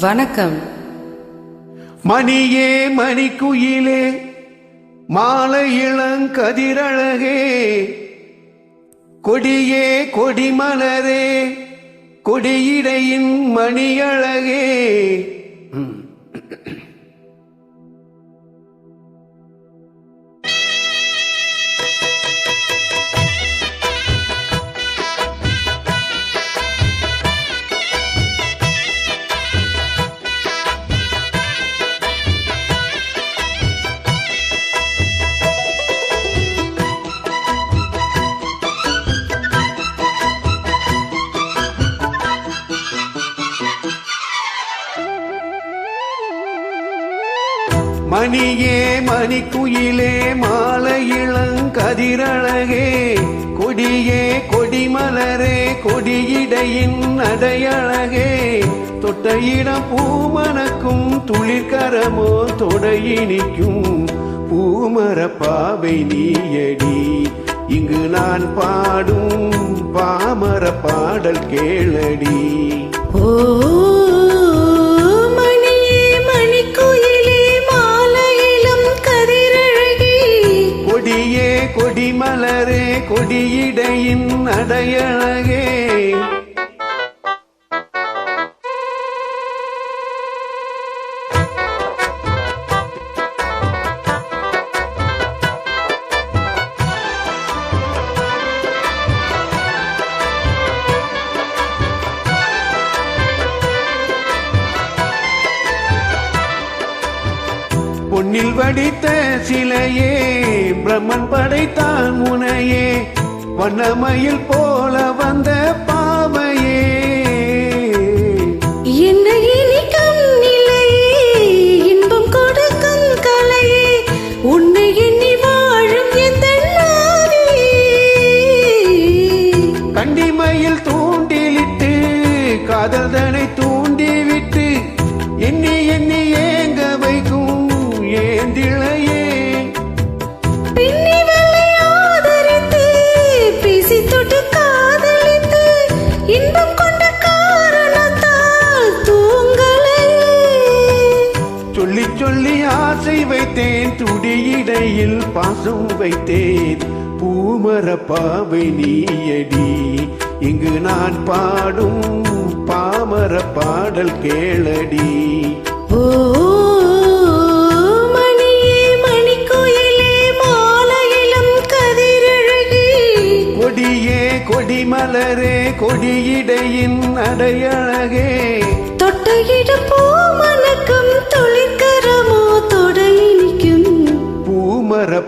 வணக்கம். மணியே மணிக்குயிலே மாலை இளங்கதிரழகே கொடியே கொடிமலரே கொடியிடையின் மணியழகே. மணியே மணிக்குயிலே மாலை இளங்கதிரழகே கொடியே கொடிமலரே கொடியிடையின் அடையழகே தொட்டையிடம் பூமனக்கும் துளிர்கரமோ தொடையினிக்கும் பூமர பாவை நீயடி. இங்கு நான் பாடும் பாமர பாடல் கேளடி. ஓ மலரே கொடியிடையின் அடையழகே. மண்ணில் வடித்த சிலையே பிரம்மன் படைத்தான் முனையே வண்ணமயில் போல வந்த பாவையே. பாசம் வைத்தேன். பூமர பாவை நீயடி. இங்கு நான் பாடும் பாமர பாடல் கேளடி. ஓ கொடியே கொடிமலரே கொடியிடையின் அடையழகே.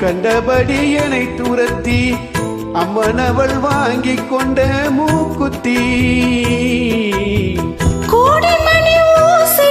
கண்டபடி என்னை துரத்தி அம்மனவள் வாங்கிக் கொண்ட மூக்குத்தி. கோடி மணி ஓசை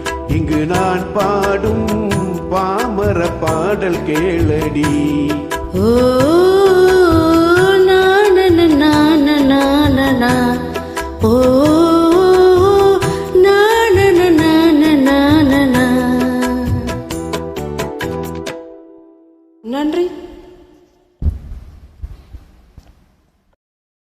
இங்கு நான் பாடும் பாமர பாடல் கேளடி. ஓ நான நான நான ஓ